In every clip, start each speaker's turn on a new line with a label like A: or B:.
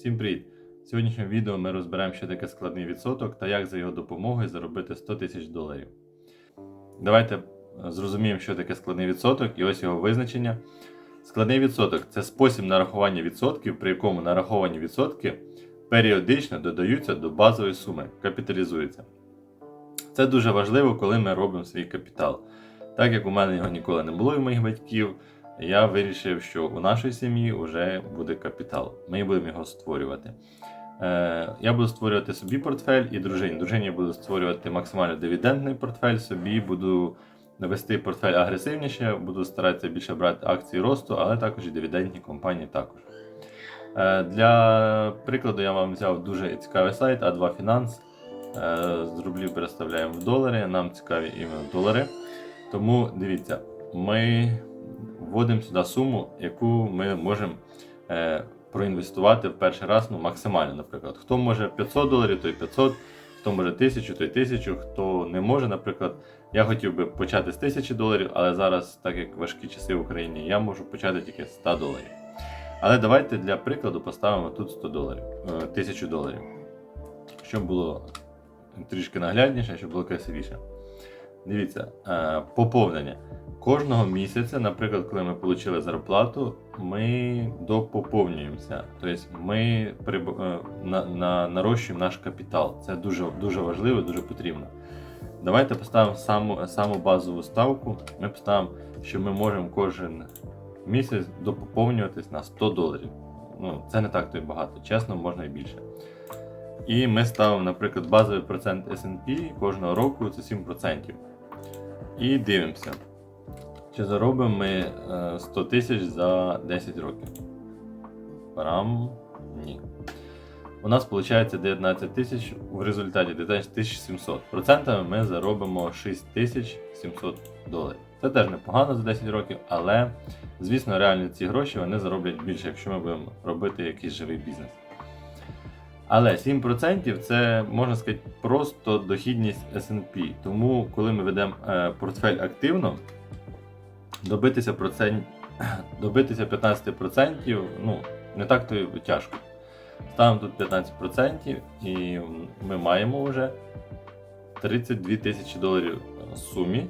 A: Всім привіт! В сьогоднішньому відео ми розберемо, що таке складний відсоток та як за його допомогою заробити 100 тисяч доларів. Давайте е, зрозуміємо, що таке складний відсоток і ось його визначення. Складний відсоток це спосіб нарахування відсотків, при якому нараховані відсотки періодично додаються до базової суми, капіталізуються. Це дуже важливо, коли ми робимо свій капітал. Так як у мене його ніколи не було і моїх батьків, я вирішив, що у нашій сім'ї вже буде капітал. Ми будемо його створювати. Е, я буду створювати собі портфель і дружині. Дружині буду створювати максимально дивідендний портфель, собі буду вести портфель агресивніше, буду старатися більше брати акції росту, але також і дивідендні компанії також. Е, Для прикладу я вам взяв дуже цікавий сайт А2 Finance. Е, З рублів переставляємо в долари. Нам цікаві іменно долари. Тому дивіться, ми вводимо сюди суму, яку ми можемо е, проінвестувати в перший раз ну, максимально. Наприклад, хто може 500 доларів, той 500, хто може 1000, той 1000, хто не може, наприклад, я хотів би почати з 1000 доларів, але зараз, так як важкі часи в Україні, я можу почати тільки з 100 доларів. Але давайте для прикладу поставимо тут 100 доларів, е, 1000 доларів, щоб було трішки наглядніше, щоб було красивіше. Дивіться, е, поповнення. Кожного місяця, наприклад, коли ми отримали зарплату, ми допоповнюємося. Тобто ми е, на, на, нарощуємо наш капітал. Це дуже, дуже важливо, дуже потрібно. Давайте поставимо саму, саму базову ставку. Ми поставимо, що ми можемо кожен місяць допоповнюватись на 100 доларів. Ну, це не так то й багато, чесно, можна і більше. І ми ставимо, наприклад, базовий процент SP кожного року це 7%. І дивимося, чи заробимо ми е, 100 тисяч за 10 років. Парам ні. У нас виходить 19 тисяч, в результаті 19 700. Процентами ми заробимо 6700 доларів. Це теж непогано за 10 років, але, звісно, реально ці гроші вони зароблять більше, якщо ми будемо робити якийсь живий бізнес. Але 7% це можна сказати просто дохідність SP. Тому, коли ми ведемо е, портфель активно, добитися, процент, добитися 15% ну, не так то й тяжко. Ставимо тут 15% і ми маємо вже 32 тисячі доларів в сумі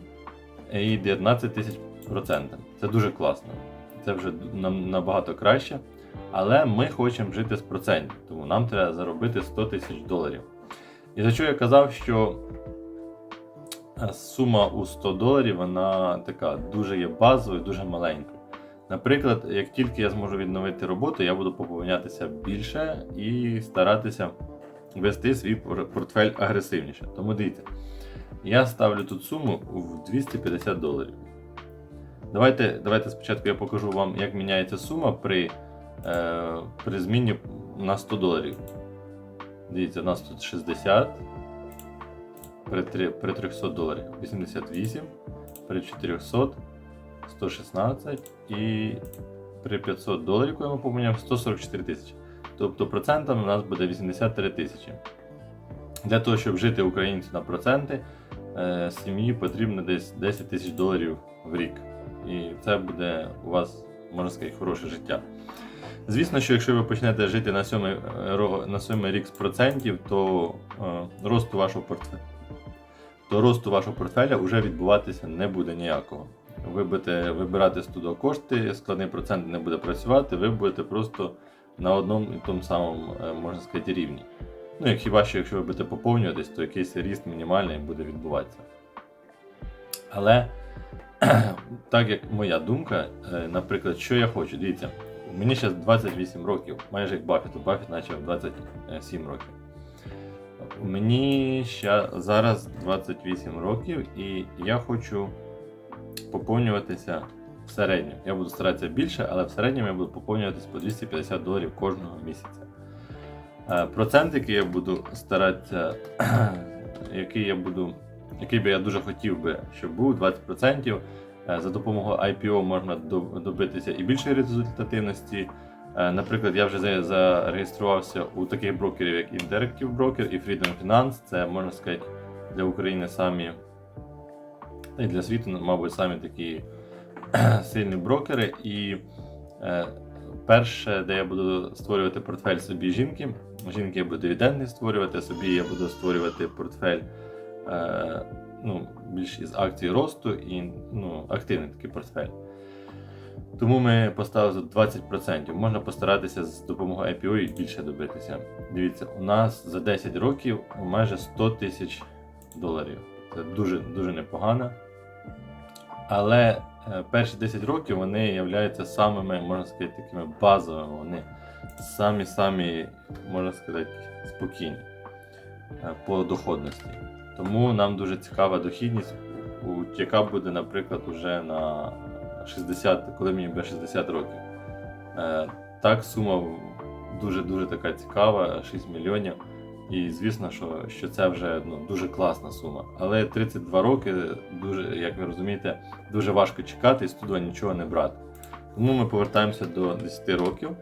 A: і 19 тисяч процентів. Це дуже класно. Це вже набагато краще. Але ми хочемо жити з процентів, тому нам треба заробити 100 тисяч доларів. І за що я казав, що е, сума у 100 доларів вона така дуже є базовою, дуже маленькою. Наприклад, як тільки я зможу відновити роботу, я буду поповнятися більше і старатися вести свій портфель агресивніше. Тому дивіться, я ставлю тут суму в 250 доларів. Давайте, давайте спочатку я покажу вам, як міняється сума при е, при зміні на 100 доларів. Дивіться, у нас тут 60, при, три- при 300 доларів 88, при 400 116 і при 500 доларів, коли ми поміняємо 144 тисячі. Тобто процентами у нас буде 83 тисячі. Для того, щоб жити українцю на проценти, е, сім'ї потрібно десь 10 тисяч доларів в рік. І це буде у вас, можна сказати, хороше життя. Звісно, що якщо ви почнете жити на сьомий, е, на сьомий рік з процентів, то е, росту вашого портфеля, то росту вашого портфеля вже відбуватися не буде ніякого. Ви будете вибирати з туди кошти, складний процент не буде працювати, ви будете просто на одному і тому самому, е, можна сказати, рівні. Ну, як хіба що якщо ви будете поповнюватись, то якийсь ріст мінімальний буде відбуватися. Але так як моя думка, е, наприклад, що я хочу, дивіться, мені зараз 28 років, майже як Баффету. Баффет почав 27 років. Мені зараз 28 років, і я хочу поповнюватися в середньому. Я буду старатися більше, але в середньому я буду поповнюватися по 250 доларів кожного місяця. Е, Процент, який я буду старатися, який я буду, який би я дуже хотів би, щоб був 20%. Е, За допомогою IPO можна добитися і більшої результативності. Е, Наприклад, я вже зареєструвався у таких брокерів, як Interactive Broker і Freedom Finance. Це можна сказати для України самі, та й для світу, мабуть, самі такі сильні брокери. І е, перше, де я буду створювати портфель собі жінки. Жінки я буду дивідендний створювати, собі я буду створювати портфель е, ну, більш із акцій росту і ну, активний такий портфель. Тому ми поставили тут 20%. Можна постаратися з допомогою IPO і більше добитися. Дивіться, у нас за 10 років майже 100 тисяч доларів. Це дуже дуже непогано. Але е, перші 10 років вони являються самими, можна сказати, такими базовими. Вони самі-самі, можна сказати, спокійні по доходності. Тому нам дуже цікава дохідність, яка буде, наприклад, уже на 60, коли мені буде 60 років. Е, Так, сума дуже-дуже така цікава, 6 мільйонів. І звісно, що, що це вже ну, дуже класна сума. Але 32 роки, дуже, як ви розумієте, дуже важко чекати і з туди нічого не брати. Тому ми повертаємося до 10 років.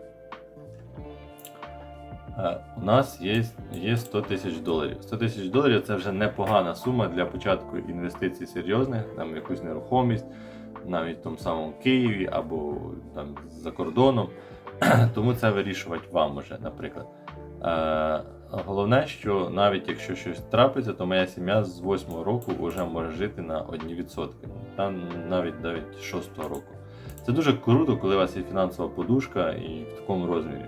A: Е, У нас є, є 100 тисяч доларів. 100 тисяч доларів це вже непогана сума для початку інвестицій серйозних, там якусь нерухомість, навіть в тому самому Києві або там за кордоном. Тому це вирішувати вам уже, наприклад. Е, Головне, що навіть якщо щось трапиться, то моя сім'я з 8 року вже може жити на 1%, та навіть навіть 6 року. Це дуже круто, коли у вас є фінансова подушка і в такому розмірі.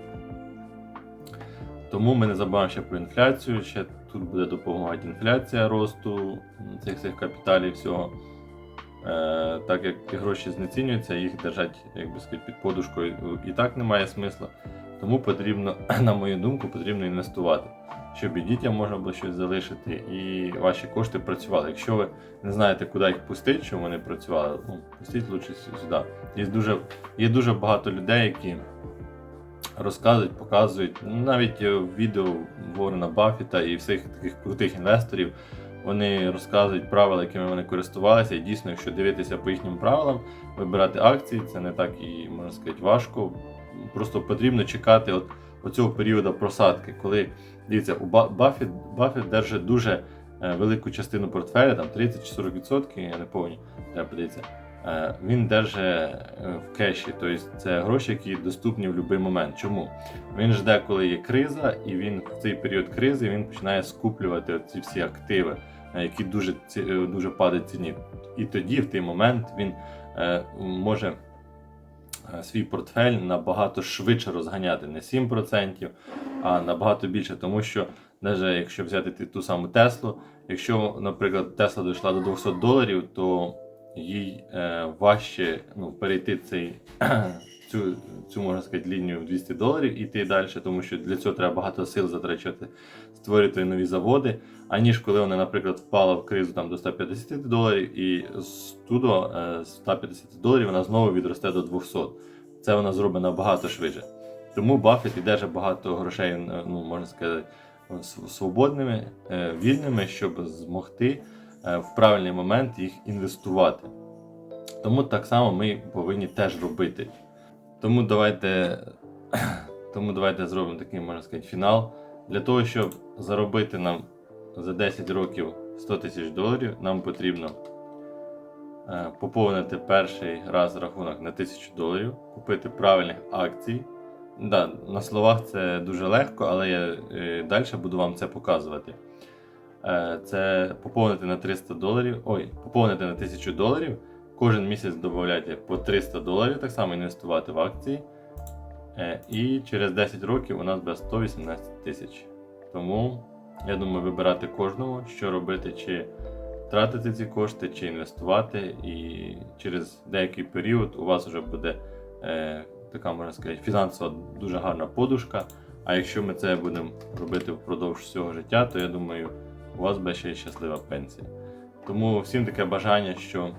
A: Тому ми не забуваємо ще про інфляцію. Ще тут буде допомагати інфляція росту цих всіх капіталів всього. Е, так як гроші знецінюються, їх держать, як би сказати, під подушкою і так немає смисла. Тому потрібно, на мою думку, потрібно інвестувати, щоб і дітям можна було щось залишити, і ваші кошти працювали. Якщо ви не знаєте, куди їх пустити, щоб вони працювали, ну, пустіть лучше сюди. Є дуже, є дуже багато людей, які розказують, показують, навіть е, в відео Ворена Баффета і всіх таких крутих інвесторів. Вони розказують правила, якими вони користувалися, і дійсно, якщо дивитися по їхнім правилам, вибирати акції, це не так і можна сказати важко. Просто потрібно чекати от оцього періоду просадки, коли дивіться, у Ба- Баффет, Баффет держить дуже е, велику частину портфеля, там 30 чи 40%, я не пам'ятаю, треба подивитися. Е, Він держить е, в кеші, тобто це гроші, які доступні в будь-який момент. Чому? Він жде, коли є криза, і він в цей період кризи він починає скуплювати ці всі активи, які дуже е, дуже падають ціні. І тоді, в той момент, він може свій портфель набагато швидше розганяти, не 7%, а набагато більше. Тому що, навіть якщо взяти ту саму Теслу, якщо, наприклад, Тесла дійшла до 200 доларів, то їй е, важче ну, перейти цей, цю, цю, можна сказати, лінію в 200 доларів і йти далі, тому що для цього треба багато сил затрачати, створити нові заводи, аніж коли вона, наприклад, впала в кризу там, до 150 доларів, і з туди, е, з 150 доларів вона знову відросте до 200. Це вона зробить набагато швидше. Тому Баффет і держить багато грошей, е, ну, можна сказати, свободними, вільними, щоб змогти в правильний момент їх інвестувати. Тому так само ми повинні теж робити. Тому давайте, тому давайте зробимо такий, можна сказати, фінал. Для того, щоб заробити нам за 10 років 100 тисяч доларів, нам потрібно е, поповнити перший раз рахунок на 1000 доларів, купити правильних акцій. Да, на словах це дуже легко, але я е, далі буду вам це показувати. Е, це поповнити на 300 доларів. Ой, поповнити на 1000 доларів. Кожен місяць додати по 300 доларів, так само інвестувати в акції. Е, І через 10 років у нас буде 118 тисяч. Тому я думаю, вибирати кожному, що робити, чи тратити ці кошти, чи інвестувати. І через деякий період у вас вже буде е, така, можна сказати, фінансова дуже гарна подушка. А якщо ми це будемо робити впродовж всього життя, то я думаю, у вас буде ще й щаслива пенсія. Тому всім таке бажання, що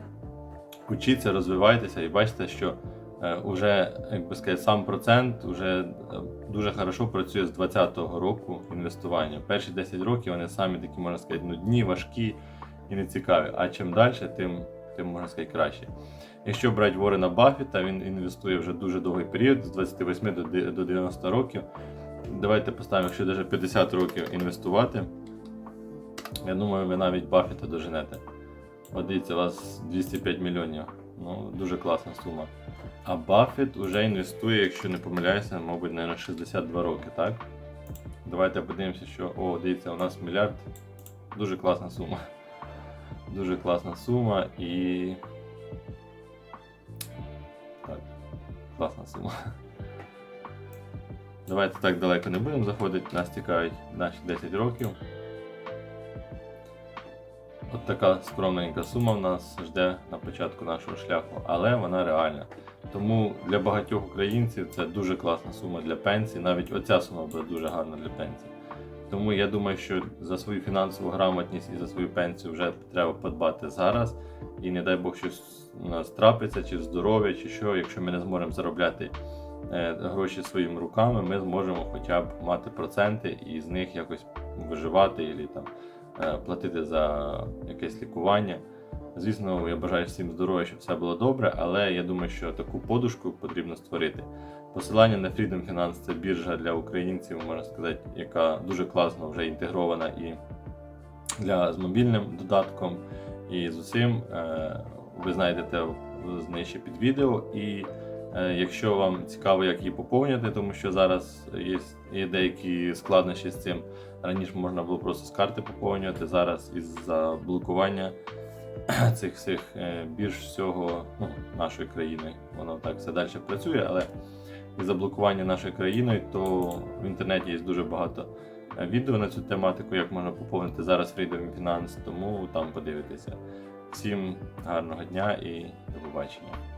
A: учіться, розвивайтеся і бачите, що е, уже, як би сказати, сам процент уже е, дуже хорошо працює з 2020 року інвестування. Перші 10 років вони самі такі, можна сказати, нудні, важкі і нецікаві. А чим далі, тим, тим можна сказати, краще. Якщо брати Ворена Баффета, він інвестує вже дуже довгий період, з 28 до 90 років. Давайте поставимо, якщо навіть 50 років інвестувати. Я думаю, ви навіть Баффета доженете. От дивіться, у вас 205 мільйонів Ну, дуже класна сума. А Баффет вже інвестує, якщо не помиляюся, мабуть, на 62 роки, так? Давайте подивимося, що. О, дивіться, у нас мільярд. Дуже класна сума. Дуже класна сума і. Так, класна сума. Давайте так далеко не будемо заходити, нас цікавить наші 10 років. Така скромненька сума в нас жде на початку нашого шляху, але вона реальна. Тому для багатьох українців це дуже класна сума для пенсії. Навіть оця сума буде дуже гарна для пенсії. Тому я думаю, що за свою фінансову грамотність і за свою пенсію вже треба подбати зараз. І не дай Бог щось у нас трапиться, чи здоров'я, чи що, якщо ми не зможемо заробляти е, гроші своїми руками, ми зможемо хоча б мати проценти і з них якось виживати і там е, платити за якесь лікування. Звісно, я бажаю всім здоров'я, щоб все було добре, але я думаю, що таку подушку потрібно створити. Посилання на Freedom Finance це біржа для українців, можна сказати, яка дуже класно вже інтегрована і для з мобільним додатком, і з усім. Е, Ви знайдете нижче під відео. І е, якщо вам цікаво, як її поповнювати, тому що зараз є, є деякі складнощі з цим. Раніше можна було просто з карти поповнювати, зараз із-за блокування цих всіх е, бірж всього ну, нашої країни. Воно так все далі працює, але із заблокування нашою країною, то в інтернеті є дуже багато е, відео на цю тематику, як можна поповнити зараз Freedom Finance, тому там подивитися. Всім гарного дня і до побачення.